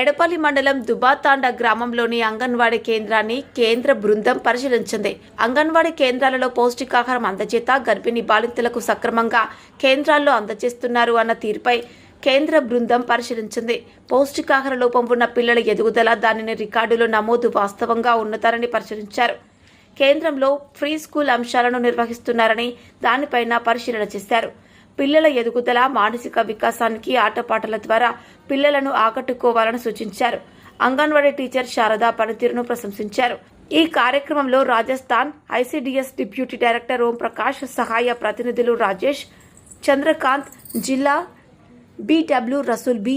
ఎడపల్లి మండలం దుబాతాండ గ్రామంలోని అంగన్వాడీ కేంద్రాన్ని కేంద్ర బృందం పరిశీలించింది. అంగన్వాడీ కేంద్రాలలో పౌష్టికాహారం అందజేత గర్భిణీ బాలింతలకు సక్రమంగా కేంద్రాల్లో అందజేస్తున్నారు అన్న తీరుపై కేంద్ర బృందం పరిశీలించింది. పౌష్టికాహార లోపం ఉన్న పిల్లల ఎదుగుదల దానిని రికార్డులో నమోదు వాస్తవంగా ఉన్నతారని పరిశీలించారు. కేంద్రంలో ఫ్రీ స్కూల్ అంశాలను నిర్వహిస్తున్నారని దానిపైన పరిశీలన చేశారు. పిల్లల ఎదుగుదల మానసిక వికాసానికి ఆటపాటల ద్వారా పిల్లలను ఆకట్టుకోవాలని సూచించారు. అంగన్వాడీ టీచర్ శారద పనితీరును ప్రశంసించారు. ఈ కార్యక్రమంలో Rajasthan ICDS deputy director Omprakash సహాయ ప్రతినిధులు రాజేష్ చంద్రకాంత్ జిల్లా BW Rasool B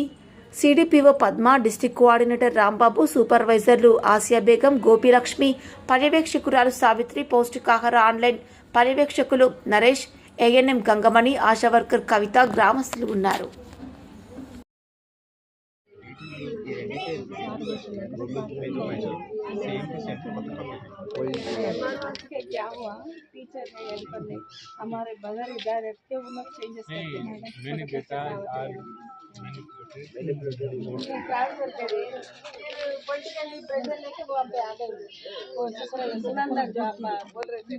CDPO Padma district coordinator Rambabu సూపర్వైజర్లు Asiya Begum Gopilakshmi పర్యవేక్షకురాలు సావిత్రి పౌష్టికాహార ఆన్లైన్ పర్యవేక్షకులు నరేష్ ఏఎన్ఎం గంగమణి ఆశా వర్కర్ కవిత గ్రామస్తులు ఉన్నారు के क्या हुआ टीचर ने हेल्प करने हमारे बगैर इधर रखते वो लोग चेंजेस करते मैडम मैंने बेटा आज मैंने ट्रांसफर करे पॉलिटिकली प्रेशर लेके वो आप पे आ गए वो दूसरा सुनंदर जो आप बोल रहे थे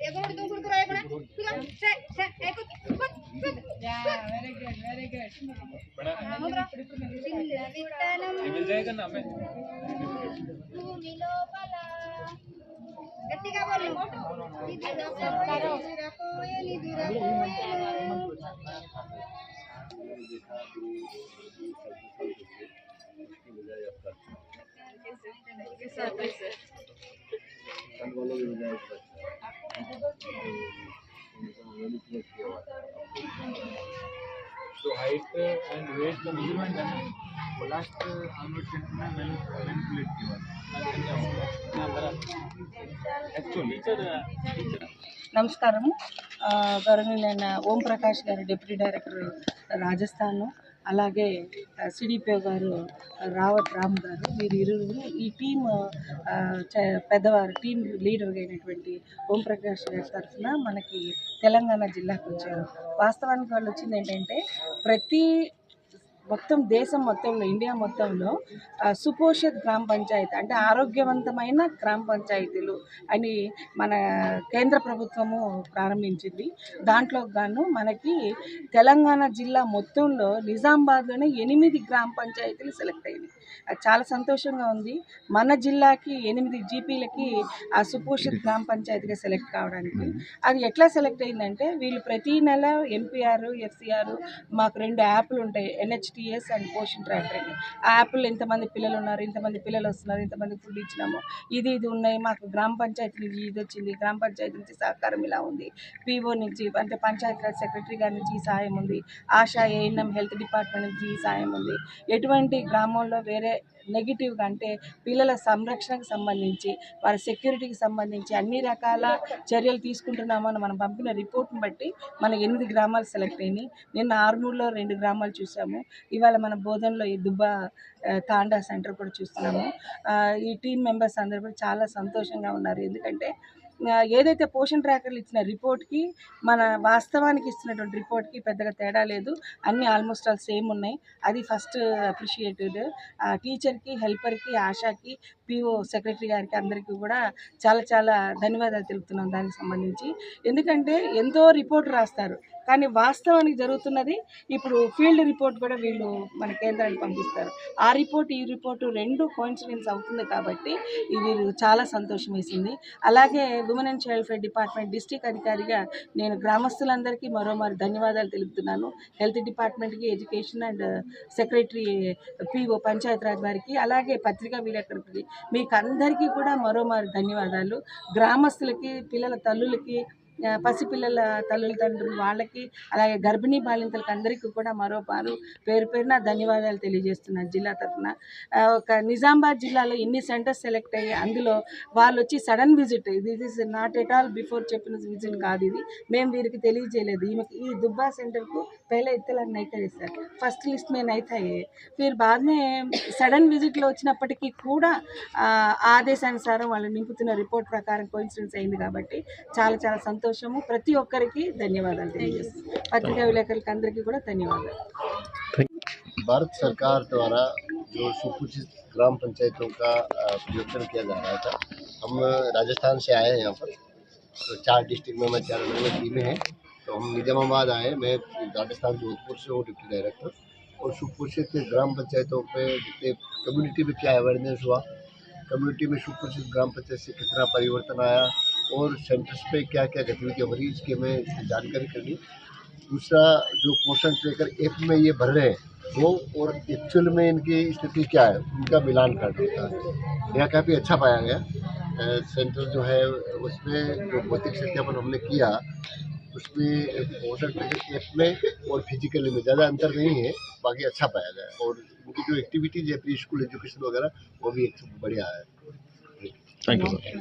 किशोर सिंह क्या देखे थे చిన్ని పెట్టుకుంటున్నాను వెరీ గుడ్ వెరీ గుడ్ बड़ा ये मिल जाएगा ना हमें గట్టిగా इसकी बजाय आप करते हैं कल वालों की बजाय आप करते हैं मैनिपुलेट किया हुआ है तो हाइट एंड वेट का मेजरमेंट है ना वो लास्ट आउटलेट सेंटर में मैंने मैनिपुलेट किया हुआ एक्चुअली टीचर टीचर నమస్కారం ఆ, గౌరవనీయులైన ఓం ప్రకాష్ గారు డిప్యూటీ డైరెక్టర్ రాజస్థాన్ అలాగే సిడిపిఓ గారు రావత్ రామ్ గారు వీరు ఇరువురు ఈ టీం పెద్దవారు టీం లీడర్గా అయినటువంటి ఓంప్రకాష్ గారి తరఫున మనకి తెలంగాణ జిల్లాకు వచ్చారు. వాస్తవానికి వాళ్ళు వచ్చింది ఏంటంటే ప్రతి మొత్తం దేశం మొత్తంలో ఇండియా మొత్తంలో సుపోషిత్ గ్రామ పంచాయతీ అంటే ఆరోగ్యవంతమైన గ్రామ పంచాయతీలు అని మన కేంద్ర ప్రభుత్వము ప్రారంభించింది. దాంట్లో గాను మనకి తెలంగాణ జిల్లా మొత్తంలో నిజామాబాద్లోనే ఎనిమిది గ్రామ పంచాయతీలు సెలెక్ట్ అయింది చాలా సంతోషంగా ఉంది. మన జిల్లాకి ఎనిమిది జీపీలకి ఆ సుపోషిత్ గ్రామ పంచాయతీగా సెలెక్ట్ కావడానికి. అది ఎట్లా సెలెక్ట్ అయిందంటే వీళ్ళు ప్రతి నెల ఎంపీఆర్ ఎఫ్సిఆర్ మాకు రెండు యాప్లు ఉంటాయి. ఎన్హెచ్టిఎస్ అండ్ పోషన్ ట్రాకర్ అని. ఆ యాప్లో ఇంతమంది పిల్లలు ఉన్నారు ఇంతమంది పిల్లలు వస్తున్నారు ఇంతమంది ఫుడ్ ఇచ్చినాము. ఇది ఇది ఉన్నాయి. మాకు గ్రామ పంచాయతీ నుంచి ఇది వచ్చింది. గ్రామ పంచాయతీ నుంచి సహకారం ఇలా ఉంది. పీఓ నుంచి అంటే పంచాయతీరాజ్ సెక్రటరీ గారి నుంచి ఈ సహాయం ఉంది. ఆశా ఏఎన్ఎం హెల్త్ డిపార్ట్మెంట్ నుంచి ఈ సహాయం ఉంది. ఎటువంటి గ్రామంలో వేరే నెగిటివ్గా అంటే పిల్లల సంరక్షణకు సంబంధించి వారి సెక్యూరిటీకి సంబంధించి అన్ని రకాల చర్యలు తీసుకుంటున్నామని మనం పంపిన రిపోర్ట్ని బట్టి మన ఎనిమిది గ్రామాలు సెలెక్ట్ అయినాయి. నిన్న ఆర్మూర్లో రెండు గ్రామాలు చూసాము. ఇవాళ మన బోధనలో ఈ దుబ్బా తాండా సెంటర్ కూడా చూస్తున్నాము. ఈ టీం మెంబర్స్ అందరూ కూడా చాలా సంతోషంగా ఉన్నారు. ఎందుకంటే ఏదైతే పోషన్ ట్రాకర్లు ఇచ్చిన రిపోర్ట్కి మన వాస్తవానికి ఇస్తున్నటువంటి రిపోర్ట్కి పెద్దగా తేడా లేదు. అన్నీ ఆల్మోస్ట్ ఆల్ సేమ్ ఉన్నాయి. అది ఫస్ట్ అప్రిషియేటెడ్. టీచర్కి హెల్పర్కి ఆశాకి పిఓ సెక్రటరీ గారికి అందరికీ కూడా చాలా చాలా ధన్యవాదాలు తెలుపుతున్నాం దానికి సంబంధించి. ఎందుకంటే ఎంతో రిపోర్ట్ రాస్తారు. కానీ వాస్తవానికి జరుగుతున్నది ఇప్పుడు ఫీల్డ్ రిపోర్ట్ కూడా వీళ్ళు మన కేంద్రానికి పంపిస్తారు. ఆ రిపోర్ట్ ఈ రిపోర్టు రెండు కోయిన్సిడెన్స్ అవుతుంది కాబట్టి ఇది చాలా సంతోషం వేసింది అలాగే women and child welfare department district అధికారిగా నేను గ్రామస్తులందరికీ మరోమారు ధన్యవాదాలు తెలుపుతున్నాను. హెల్త్ డిపార్ట్మెంట్కి education and secretary PO Panchayati Raj వారికి అలాగే పత్రికా విలేకరులకి మీకు అందరికీ కూడా మరోమారు ధన్యవాదాలు. గ్రామస్తులకి పిల్లల తల్లులకి పసిపిల్లల తల్లుల తండ్రులు వాళ్ళకి అలాగే గర్భిణీ బాలింతలకు అందరికీ కూడా మరోపారు పేరు పేరున ధన్యవాదాలు తెలియజేస్తున్నాను జిల్లా తరఫున. ఒక నిజామాబాద్ జిల్లాలో ఇన్ని సెంటర్స్ సెలెక్ట్ అయ్యి అందులో వాళ్ళు వచ్చి sudden visit this is not at all before చెప్పిన విజిట్ కాదు ఇది. మేము వీరికి తెలియజేయలేదు. ఈమెకి ఈ దుబ్బా సెంటర్కు పైలా ఎత్తులని అయితే సార్ ఫస్ట్ లిస్ట్ నేను అయితే వీరు బాగానే సడన్ విజిట్లో వచ్చినప్పటికీ కూడా ఆదేశానుసారం వాళ్ళు నింపుతున్న రిపోర్ట్ ప్రకారం కోయిన్సిడెన్స్ అయింది కాబట్టి చాలా చాలా సంతోషం. సంతోషము ప్రతి ఒక్కరికి ధన్యవాదాలు తెలియజేస్తున్నాం పత్రికా విలేకరులకు అందరికీ కూడా ధన్యవాదాలు भारत सरकार द्वारा जो सुपूजित ग्राम पंचायतों का अ, प्रयोजन किया जा रहा था हम राजस्थान से आए हैं यहाँ पर तो चार डिस्ट्रिक्ट में मैं चार अलग अलग टीमें हैं तो हम निजामाबाद आए मैं राजस्थान जोधपुर से हूँ डिप्टी डायरेक्टर और सुपोषित ग्राम पंचायतों पे जितने कम्युनिटी में क्या अवेयरनेस हुआ कम्युनिटी में सुपोषित ग्राम पंचायत से कितना परिवर्तन आया और सेंटर्स पे क्या क्या गतिविधियाँ हो रही है इसकी हमें जानकारी करनी दूसरा जो पोषण ट्रेकर ऐप में ये भर रहे हैं वो और एक्चुअल में इनकी स्थिति क्या है उनका मिलान कर देता है। यह काफ़ी अच्छा पाया गया। सेंटर जो है उसमें जो भौतिक सत्यापन हमने किया उसमें पोषण ट्रेकर ऐप में और फिजिकली में ज़्यादा अंतर नहीं है बाकी अच्छा पाया गया और उनकी जो एक्टिविटीज़ है प्री स्कूल एजुकेशन वगैरह वो भी एक बढ़िया है। Thank you sir